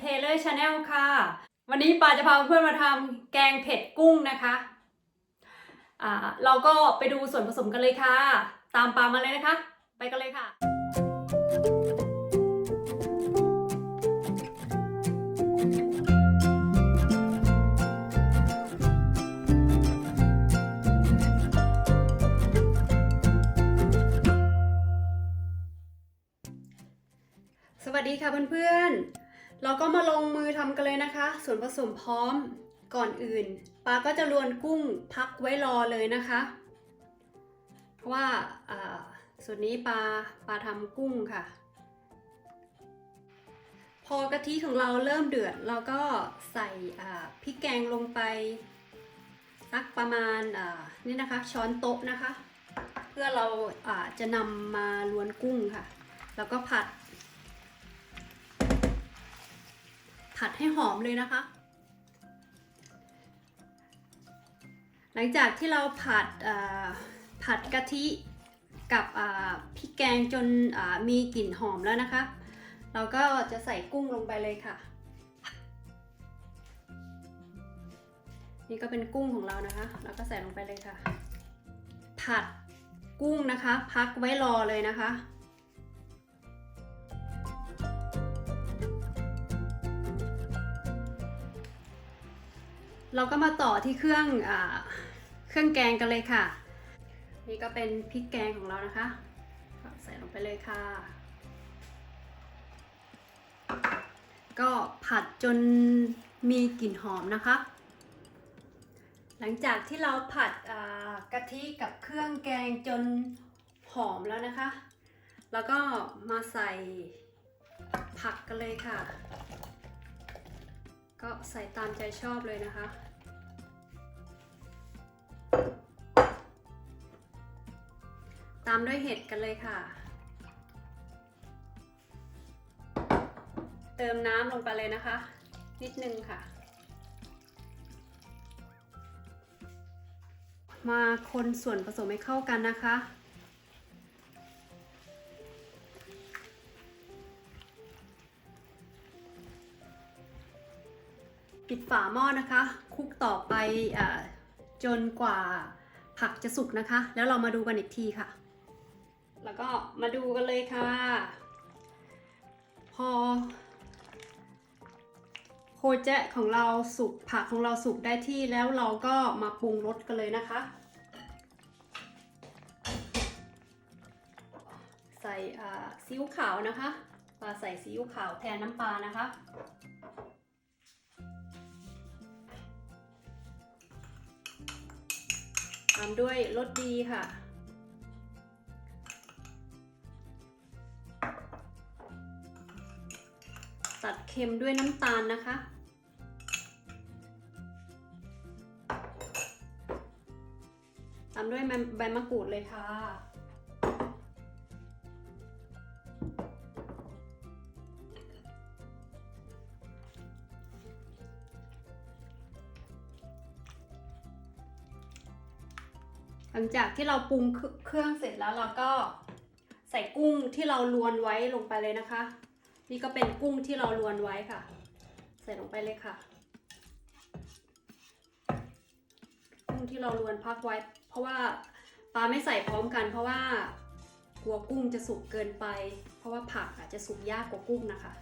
เทเลอร์ชาแนลค่ะ วันนี้ปาจะพาเพื่อนมาทำแกงเผ็ดกุ้งนะคะอ่าเราก็ไปดูส่วนผสมกันเลยค่ะ ตามปามาเลยนะคะ ไปกันเลยค่ะสวัสดีค่ะเพื่อนๆ เราก็มาลงมือทำกันเลยนะคะ ส่วนผสมพร้อมก่อนอื่นปาก็จะลวนกุ้งพักไว้รอเลยนะคะ เพราะว่าส่วนนี้ปลาปลาทำกุ้งค่ะ พอกะทิของเราเริ่มเดือด เราก็ใส่พริกแกงลงไปสักประมาณนี่นะคะช้อนโต๊ะนะคะ เพื่อเราอ่าจะนำมาลวนกุ้งค่ะ แล้วก็ผัด ผัดให้หอมเลยนะคะ หลังจากที่เราผัดผัดกะทิกับพริกแกงจนมีกลิ่นหอมแล้วนะคะ เราก็จะใส่กุ้งลงไปเลยค่ะ นี่ก็เป็นกุ้งของเรานะคะเราก็ใส่ลงไปเลยค่ะ ผัดกุ้งนะคะ พักไว้รอเลยนะคะ เราก็มาต่อที่เครื่องอเครื่องแกงกันเลยค่ะ นี่ก็เป็นพริกแกงของเรานะคะใส่ลงไปเลยค่ะ ก็ผัดจนมีกลิ่นหอมนะคะ หลังจากที่เราผัดกะทิกับเครื่องแกงจนหอมแล้วนะคะ แล้วก็มาใส่ผักกันเลยค่ะ ก็ใส่ตามใจชอบเลยนะคะ ตามด้วยเห็ดกันเลยค่ะ เติมน้ำลงไปเลยนะคะ นิดนึงค่ะ มาคนส่วนผสมให้เข้ากันนะคะ ปิดฝาหม้อนะคะ คุกต่อไปอจนกว่าผักจะสุกนะคะ แล้วเรามาดูกันอีกทีค่ะ แล้วก็มาดูกันเลยค่ะ พอโคเจะของเราสุกผักของเราสุกได้ที่แล้วเราก็มาปรุงรสกันเลยนะคะ ใส่ซีอิ๊วขาวนะคะปลาใส่ซีอิ๊วขาวแทนน้ำปลานะคะามด้วยรสดีค่ะ ตัดเค็มด้วยน้ำตาลนะคะ ตามด้วยใบมะกรูดเลยค่ะ หลังจากที่เราปรุงเครื่องเสร็จแล้วเราก็ใส่กุ้งที่เราลวนไว้ลงไปเลยนะคะ นี่ก็เป็นกุ้งที่เราลวนไว้ค่ะ ใส่ลงไปเลยค่ะ กุ้งที่เราลวนพักไว้ เพราะว่าปลาไม่ใส่พร้อมกัน เพราะว่ากลัวกุ้งจะสุกเกินไป เพราะว่าผักอาจจะสุกยากกว่ากุ้งนะคะ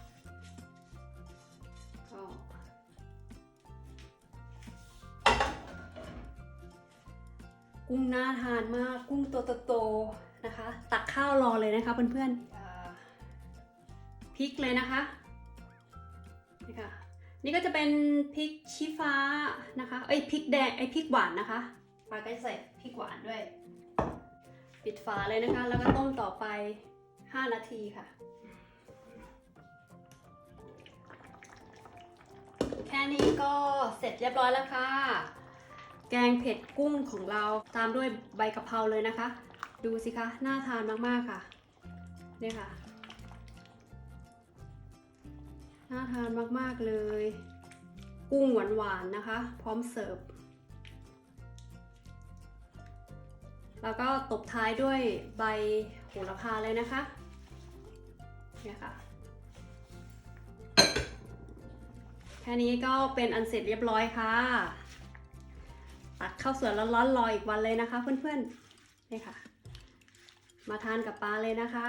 กุ้งน่าทานมาก กุ้งตัวโตๆนะคะ ตักข้าวรอเลยนะคะเพื่อนๆอ่าพริกเลยนะคะนี่ค่ะนี่ก็จะเป็นพริกชี้ฟ้านะคะเอ้ยพริกแดงไอ้ยพริกหวานนะคะปาก็จะใส่พริกหวานด้วย ปิดฝาเลยนะคะ แล้วก็ต้มต่อไป 5 นาทีค่ะ แค่นี้ก็เสร็จเรียบร้อยแล้วค่ะ แกงเผ็ดกุ้งของเราตามด้วยใบกะเพราเลยนะคะ ดูสิคะน่าทานมากๆค่ะเนี่ยค่ะน่าทานมากๆเลย กุ้งหวานๆนะคะ พร้อมเสิร์ฟแล้วก็ตบท้ายด้วยใบโหระพาเลยนะคะเนี่ยค่ะแค่นี้ก็เป็นอันเสร็จเรียบร้อยค่ะ ตักข้าวสวยร้อนๆรออีกวันเลยนะคะ เพื่อนๆนี่ค่ะ มาทานกับปลาเลยนะคะ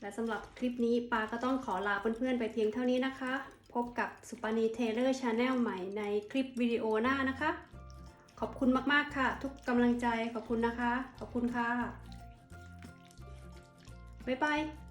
และสำหรับคลิปนี้ปาก็ต้องขอลาเพื่อนๆไปเพียงเท่านี้นะคะ พบกับสุปนีเทเลอร์ชาแนลใหม่ในคลิปวิดีโอหน้านะคะ ขอบคุณมากๆค่ะ ทุกกำลังใจขอบคุณนะคะ ขอบคุณค่ะบ๊ายบาย